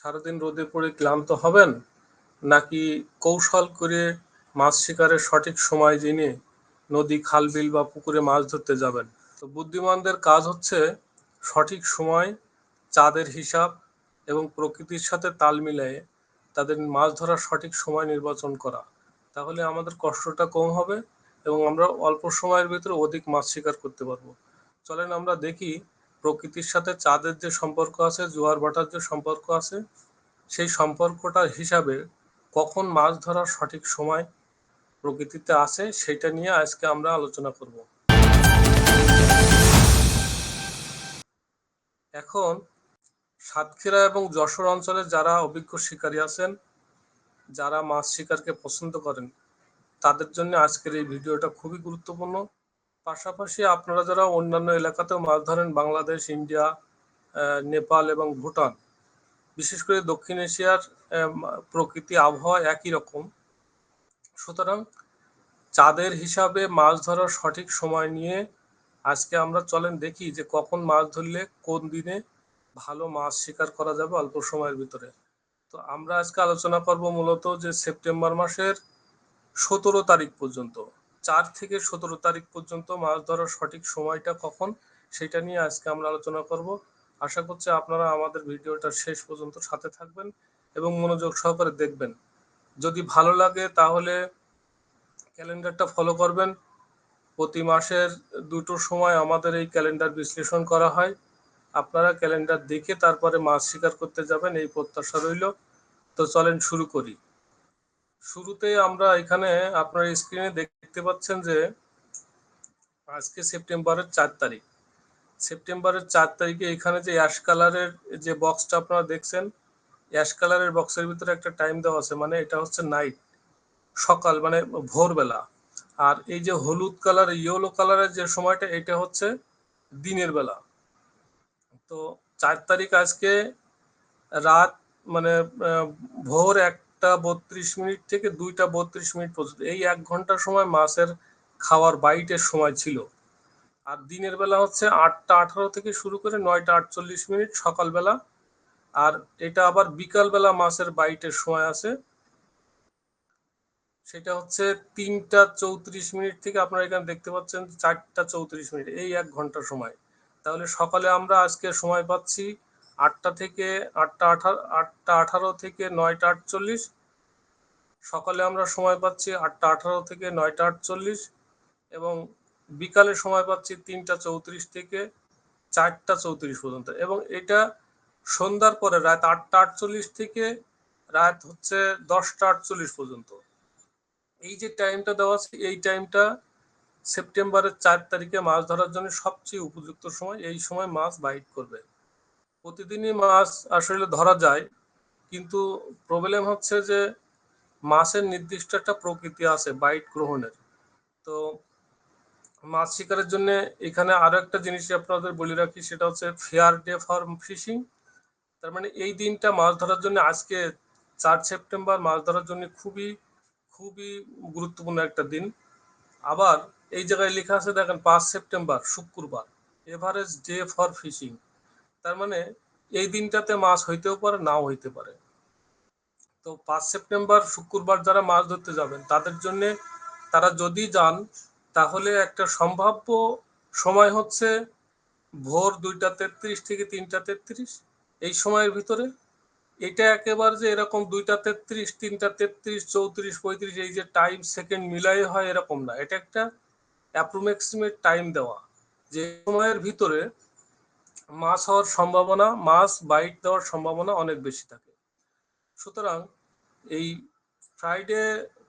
সারাদিন রোদে পড়ে ক্লান্ত হবেন? নাকি কৌশল করে মাছ শিকারের সঠিক সময় জেনে নদী খাল বিল বা পুকুরে মাছ ধরতে যাবেন? তো বুদ্ধিমানদের কাজ হচ্ছে সঠিক সময়, চাঁদের হিসাব এবং প্রকৃতির সাথে তাল মিলিয়ে তাদের মাছ ধরার সঠিক সময় নির্বাচন করা। তাহলে আমাদের কষ্টটা কম হবে এবং আমরা অল্প সময়ের ভিতরে অধিক মাছ শিকার করতে পারব। চলেন আমরা দেখি প্রকৃতির সাথে চাঁদের যে সম্পর্ক আছে, জোয়ার ভাটার যে সম্পর্ক আছে, সেই সম্পর্কটার হিসাবে কখন মাছ ধরার সঠিক সময় প্রকৃতিতে আছে সেটা নিয়ে আজকে আমরা আলোচনা করব। এখন সাতক্ষীরা এবং যশোর অঞ্চলে যারা অভিজ্ঞ শিকারী আছেন, যারা মাছ শিকারকে পছন্দ করেন, তাদের জন্য আজকের এই ভিডিওটা খুবই গুরুত্বপূর্ণ। পাশাপাশি আপনারা যারা অন্যান্য এলাকাতেও মাছ ধরেন, বাংলাদেশ, ইন্ডিয়া নেপাল এবং ভুটান, বিশেষ করে দক্ষিণ এশিয়ার প্রকৃতি আবহাওয়া একই রকম। সুতরাং চাঁদের হিসাবে মাছ ধরার সঠিক সময় নিয়ে আজকে আমরা চলেন দেখি যে কখন মাছ ধরলে কোন দিনে ভালো মাছ শিকার করা যাবে অল্প সময়ের ভিতরে। তো আমরা আজকে আলোচনা করব মূলত যে সেপ্টেম্বর মাসের সতেরো তারিখ পর্যন্ত। চার থেকে সতেরো তারিখ পর্যন্ত মাছ ধরার সঠিক সময়টা কখন, সেটা নিয়ে আজকে আমরা আলোচনা করব। আশা করছি আপনারা আমাদের ভিডিওটা শেষ পর্যন্ত সাথে থাকবেন এবং মনোযোগ সহকারে দেখবেন। যদি ভালো লাগে তাহলে ক্যালেন্ডারটা ফলো করবেন। প্রতি মাসের দুটো সময় আমাদের এই ক্যালেন্ডার বিশ্লেষণ করা হয়। আপনারা ক্যালেন্ডার দেখে তারপরে মাছ শিকার করতে যাবেন, এই প্রত্যাশা রইল। তো চলেন শুরু করি। শুরুতে আমরা এখানে আপনার স্ক্রিনে দেখতে পাচ্ছেন যে আজকে সেপ্টেম্বরের চার তারিখ। সেপ্টেম্বরের চার তারিখে এখানে যে অ্যাশ কালারের যে বক্সটা আপনারা দেখছেন অ্যাশ কালারের বক্সের ভিতরে একটা টাইম দেওয়া আছে মানে এটা হচ্ছে নাইট সকাল মানে ভোরবেলা। আর এই যে হলুদ কালার ইয়েলো কালারের যে সময়টা, এটা হচ্ছে দিনের বেলা। তো চার তারিখ আজকে রাত মানে ভোর একটা বত্রিশ মিনিট থেকে দুইটা বত্রিশ মিনিট পর্যন্ত। এই এক ঘণ্টা সময় মাছের খাওয়ার বাইটের সময় ছিল। আর দিনের বেলা হচ্ছে আটটা আঠারো থেকে শুরু করে নয়টা আটচল্লিশ মিনিট সকালবেলা। আর এটা আবার বিকালবেলা মাছের বাইটের সময় আছে। সেটা হচ্ছে তিনটা চৌত্রিশ মিনিট থেকে আপনারা এখানে দেখতে পাচ্ছেন চারটা চৌত্রিশ মিনিট, এই এক ঘণ্টা সময়। তাহলে সকালে আমরা আজকে সময় পাচ্ছি আটটা থেকে আটটা আঠারো আটটা আঠারো থেকে নয়টা আটচল্লিশ। সকালে আমরা সময় পাচ্ছি আটটা আঠারো থেকে নয়টা আটচল্লিশ এবং বিকালে সময় পাচ্ছি তিনটা চৌত্রিশ থেকে চারটা চৌত্রিশ পর্যন্ত। এবং এটা সন্ধ্যার পরে রাত আটটা আটচল্লিশ থেকে রাত হচ্ছে দশটা আটচল্লিশ পর্যন্ত। এই যে টাইমটা দেওয়া আছে, এই টাইমটা সেপ্টেম্বরের চার তারিখে মাছ ধরার জন্য সবচেয়ে উপযুক্ত সময়। এই সময় মাছ বাইট করবে। প্রতিদিনই মাছ আসলে ধরা যায়, কিন্তু প্রবলেম হচ্ছে যে মাছের নির্দিষ্ট একটা প্রকৃতি আছে বাইট গ্রহণের। তো মাছ শিকারের জন্য এখানে আরও একটা জিনিস আপনাদের বলে রাখি, সেটা হচ্ছে ফেয়ার ডে ফর ফিশিং তার মানে এই দিনটা মাছ ধরার জন্য আজকে চার সেপ্টেম্বর মাছ ধরার জন্য খুবই খুবই গুরুত্বপূর্ণ একটা দিন। আবার এই জায়গায় লেখা আছে, দেখেন, পাঁচ সেপ্টেম্বর, শুক্রবার এভারেজ ডে ফর ফিশিং তার মানে এই দিনটাতে মাছ হইতেও পারে, নাও হইতে পারে। তো পাঁচ সেপ্টেম্বর, শুক্রবার যারা মাছ ধরতে যাবেন, তাদের জন্য তারা যদি যান, তাহলে একটা সম্ভাব্য সময় হচ্ছে ভোর দুইটা তেত্রিশ থেকে তিনটা তেত্রিশ। এই সময়ের ভিতরে এটা একেবারে যে এরকম দুইটা তেত্রিশ, তিনটা তেত্রিশ, চৌত্রিশ, পঁয়ত্রিশ, এই যে টাইম সেকেন্ড মিলাই হয় এরকম না। এটা একটা অ্যাপ্রোক্সিমেট টাইম দেওয়া। যে সময়ের ভিতরে মাছ হওয়ার সম্ভাবনা, মাছ বাইট দেওয়ার সম্ভাবনা অনেক বেশি থাকে। সুতরাং এই ফ্রাইডে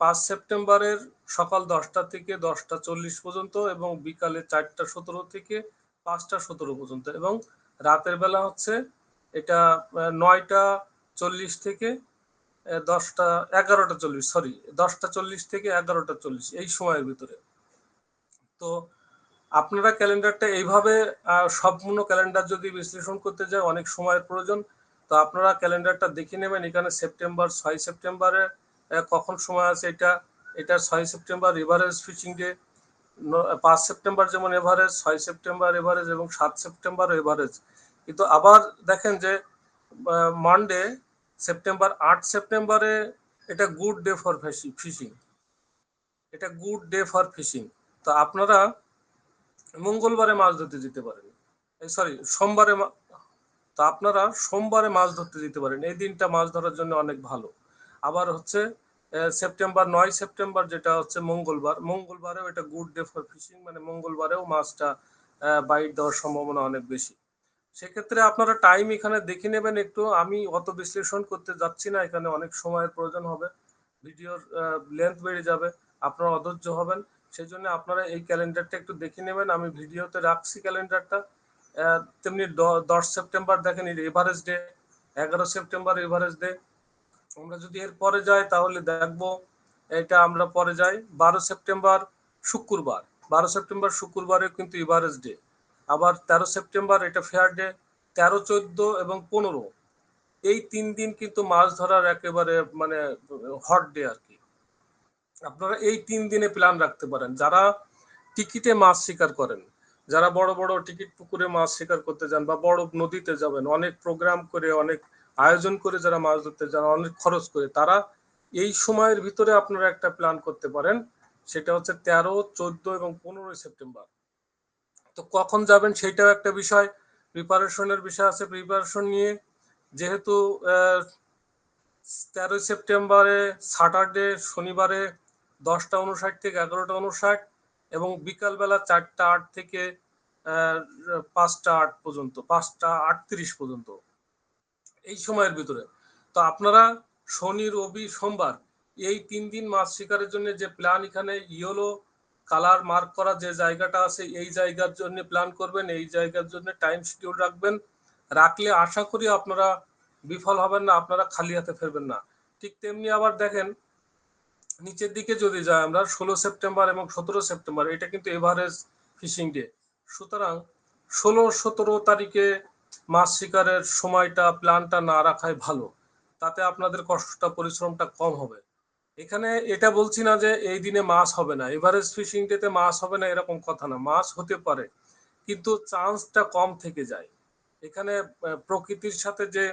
পাঁচ সেপ্টেম্বরের সকাল দশটা থেকে দশটা চল্লিশ পর্যন্ত এবং বিকালে চারটা সতেরো থেকে পাঁচটা সতেরো পর্যন্ত এবং রাতের বেলা হচ্ছে এটা নয়টা চল্লিশ থেকে দশটা, এগারোটা চল্লিশ সরি দশটা চল্লিশ থেকে এগারোটা চল্লিশ, এই সময়ের ভিতরে। তো আপনারা ক্যালেন্ডারটা এইভাবে সম্পূর্ণ ক্যালেন্ডার যদি বিশ্লেষণ করতে যায় অনেক সময়ের প্রয়োজন। তো আপনারা ক্যালেন্ডারটা দেখে নেবেন, এখানে সেপ্টেম্বর ছয় সেপ্টেম্বরে কখন সময় আছে এটা। এটা ছয় সেপ্টেম্বর এভারেজ ফিশিং ডে পাঁচ সেপ্টেম্বর যেমন এভারেজ, ছয় সেপ্টেম্বর এভারেজ এবং সাত সেপ্টেম্বর এভারেজ। কিন্তু আবার দেখেন যে মানডে সেপ্টেম্বর আট সেপ্টেম্বরে এটা গুড ডে ফর ফিশিং এটা গুড ডে ফর ফিশিং তো আপনারা মঙ্গলবারে মাছ ধরতে যেতে পারেন। সরি সোমবারে তো আপনারা সোমবারে মাছ ধরতে যেতে পারেন। এই দিনটা মাছ ধরার জন্য অনেক ভালো। আবার হচ্ছে সেপ্টেম্বর নয় সেপ্টেম্বর যেটা হচ্ছে মঙ্গলবার, মঙ্গলবারেও এটা গুড ডে ফর ফিশিং মানে মঙ্গলবারেও মাছটা বাইট দেওয়ার সম্ভাবনা অনেক বেশি। সেক্ষেত্রে আপনারা টাইম এখানে দেখে নেবেন একটু। আমি অত বিশ্লেষণ করতে যাচ্ছি না, এখানে অনেক সময়ের প্রয়োজন হবে। ভিডিওর লেন্থ বেড়ে যাবে। আপনারা অধৈর্য হবেন। সেই জন্য আপনারা এই ক্যালেন্ডারটা একটু দেখে নেবেন। আমি ভিডিওতে রাখছি ক্যালেন্ডারটা। তেমনি দশ সেপ্টেম্বর দেখেন এভারেজ ডে এগারো সেপ্টেম্বর এভারেজ ডে আমরা যদি এর পরে যাই, তাহলে দেখব এটা আমরা পরে যাই। বারো সেপ্টেম্বর শুক্রবার। বারো সেপ্টেম্বর শুক্রবারে কিন্তু এভারেজ ডে আবার তেরো সেপ্টেম্বর এটা ফেয়ার ডে তেরো, চোদ্দ এবং পনেরো। এই তিন দিন কিন্তু মাছ ধরার একেবারে মানে হট ডে আর কি। আপনারা এই তিন দিনে প্ল্যান রাখতে পারেন। যারা টিকিটে মাছ শিকার করেন, যারা বড় বড় টিকিট পুকুরে মাছ শিকার করতে যান বা বড় নদীতে যাবেন, অনেক প্রোগ্রাম করে, অনেক আয়োজন করে যারা মাছ ধরতে যান, অনেক খরচ করে, তারা এই সময়ের ভিতরে আপনারা একটা প্ল্যান করতে পারেন। সেটা হচ্ছে তেরো, চোদ্দ এবং পনেরোই সেপ্টেম্বর। তো কখন যাবেন সেটাও একটা বিষয় প্রিপারেশনের বিষয় আছে। প্রিপারেশন নিয়ে যেহেতু তেরোই সেপ্টেম্বরে স্যাটারডে শনিবারে দশটা উনষাট থেকে এগারোটা উনষাট এবং বিকালবেলা চারটা আট থেকে পাঁচটা আট পর্যন্ত, পাঁচটা আটত্রিশ পর্যন্ত এই সময়ের ভিতরে। তো আপনারা শনি, রবি, সোমবার এই তিন দিন মাছ শিকারের জন্য যে প্ল্যান এখানে ইয়েলো কালার মার্ক করা যে জায়গাটা আছে, এই জায়গার জন্য প্ল্যান করবেন, এই জায়গার জন্য টাইম শিডিউল রাখবেন। রাখলে আশা করি আপনারা বিফল হবেন না, আপনারা খালি হাতে ফেরবেন না। ঠিক তেমনি আবার দেখেন নিচের দিকে যদি যাই আমরা, ষোলো সেপ্টেম্বর এবং সতেরো সেপ্টেম্বর, এটা কিন্তু এভারেজ ফিশিং ডে। সুতরাং ষোলো, সতেরো তারিখে মাছ শিকারের সময়টা প্ল্যানটা না রাখাই ভালো। তাতে আপনাদের কষ্টটা, পরিশ্রমটা কম হবে। এখানে এটা বলছি না যে এই দিনে মাছ হবে না। এভারেজ ফিশিং ডেতে মাছ হবে না এরকম কথা না। মাছ হতে পারে, কিন্তু চান্সটা কম থেকে যায়। এখানে প্রকৃতির সাথে যে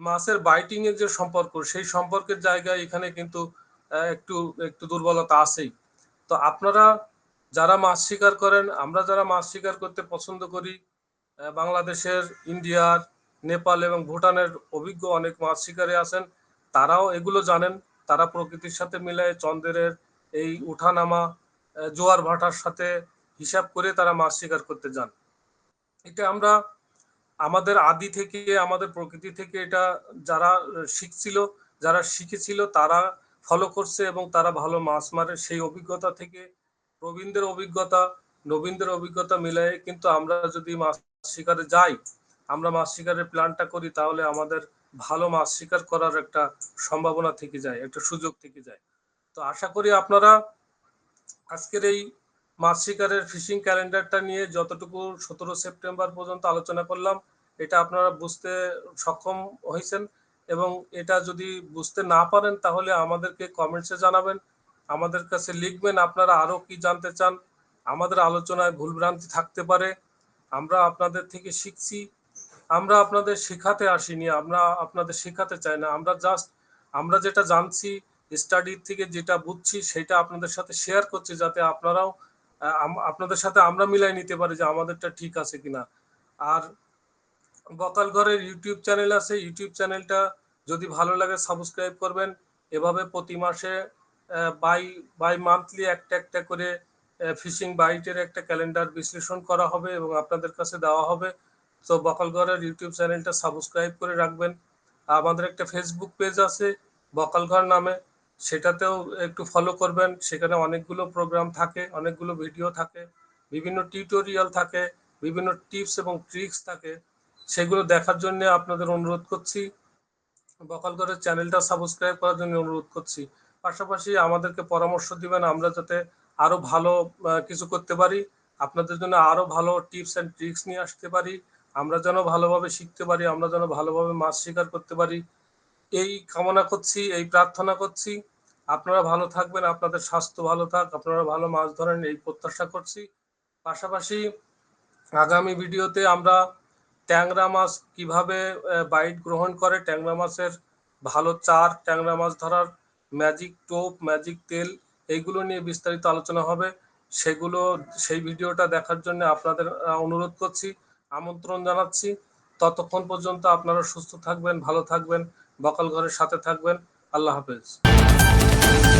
মাছের বাইটিং এর যে সম্পর্ক, সেই সম্পর্কের জায়গায় এখানে কিন্তু একটু একটু দুর্বলতা আছেই। তো আপনারা যারা মাছ শিকার করেন, আমরা যারা মাছ শিকার করতে পছন্দ করি বাংলাদেশের, ইন্ডিয়ার, নেপাল এবং ভুটানের অভিজ্ঞ অনেক মাছ শিকারী আছেন, তারাও এগুলো জানেন। তারা প্রকৃতির সাথে মিলায় চন্দ্রের এই উঠানামা জোয়ার ভাটার সাথে হিসাব করে তারা মাছ শিকার করতে যান। এটা আমরা আমাদের আদি থেকে, আমাদের প্রকৃতি থেকে এটা যারা শিখছিল, যারা শিখেছিল তারা ফলো করছে এবং তারা ভালো মাছ মারে। সেই অভিজ্ঞতা থেকে প্রবীণদের অভিজ্ঞতা, নবীনদের অভিজ্ঞতা মিলাই কিন্তু আমরা যদি মাছ শিকারে যাই, আমরা মাছ শিকারের প্ল্যানটা করি, তাহলে আমাদের ভালো মাছ শিকার করার একটা সম্ভাবনা থেকে যায়, একটা সুযোগ থেকে যায়। তো আশা করি আপনারা আজকের এই মাছ শিকারের ফিশিং ক্যালেন্ডারটা নিয়ে যতটুকু সতেরো সেপ্টেম্বর পর্যন্ত আলোচনা করলাম, এটা আপনারা বুঝতে সক্ষম হয়েছেন এবং এটা যদি বুঝতে না পারেন তাহলে আমাদেরকে কমেন্টসে জানাবেন। আমাদের কাছে লিখবেন আপনারা আরও কি জানতে চান। আমাদের আলোচনায় ভুলভ্রান্তি থাকতে পারে। আমরা আপনাদের থেকে শিখছি। আমরা আপনাদের শেখাতে আসিনি। আমরা আপনাদের শেখাতে চাই না। আমরা জাস্ট আমরা যেটা জানছি স্টাডি থেকে যেটা বুঝছি, সেটা আপনাদের সাথে শেয়ার করছি যাতে আপনারাও আপনাদের সাথে আমরা মিলাই নিতে পারি যে আমাদেরটা ঠিক আছে কিনা। আর বকাল ঘরের ইউটিউব চ্যানেল আছে, ইউটিউব চ্যানেলটা যদি ভালো লাগে সাবস্ক্রাইব করবেন। এভাবে প্রতি মাসে বাই বাই মান্থলি একটা একটা করে ফিশিং বাইটের একটা ক্যালেন্ডার বিশ্লেষণ করা হবে এবং আপনাদের কাছে দেওয়া হবে। তো বকালঘরের ইউটিউব চ্যানেলটা সাবস্ক্রাইব করে রাখবেন। আমাদের একটা ফেসবুক পেজ আছে বকালঘর নামে। সেটাতেও একটু ফলো করবেন। সেখানে অনেকগুলো প্রোগ্রাম থাকে, অনেকগুলো ভিডিও থাকে, বিভিন্ন টিউটোরিয়াল থাকে, বিভিন্ন টিপস এবং ট্রিক্স থাকে। সেগুলো দেখার জন্য আপনাদের অনুরোধ করছি। বকালগড়ের চ্যানেলটা সাবস্ক্রাইব করার জন্য অনুরোধ করছি। পাশাপাশি আমাদেরকে পরামর্শ দিবেন আমরা যাতে আরও ভালো কিছু করতে পারি। আপনাদের জন্য আরও ভালো টিপস অ্যান্ড ট্রিক্স নিয়ে আসতে পারি। আমরা যেন ভালোভাবে শিখতে পারি, আমরা যেন ভালোভাবে মাছ শিকার করতে পারি। এই কামনা করছি, এই প্রার্থনা করছি। আপনারা ভালো থাকবেন, আপনাদের স্বাস্থ্য ভালো থাক, আপনারা ভালো মাছ ধরেন, এই প্রত্যাশা করছি। পাশাপাশি আগামী ভিডিওতে আমরা ট্যাংরা মাছ কীভাবে বাইট গ্রহণ করে, ট্যাংরা মাছের ভালো চার, ট্যাংরা মাছ ধরার ম্যাজিক টোপ ম্যাজিক তেল, এইগুলো নিয়ে বিস্তারিত আলোচনা হবে। সেগুলো, সেই ভিডিওটা দেখার জন্য আপনাদের অনুরোধ করছি, আমন্ত্রণ জানাচ্ছি। ততক্ষণ পর্যন্ত আপনারা সুস্থ থাকবেন, ভালো থাকবেন বকাল ঘরের সাথে থাকবেন। আল্লাহ হাফেজ। Thank you.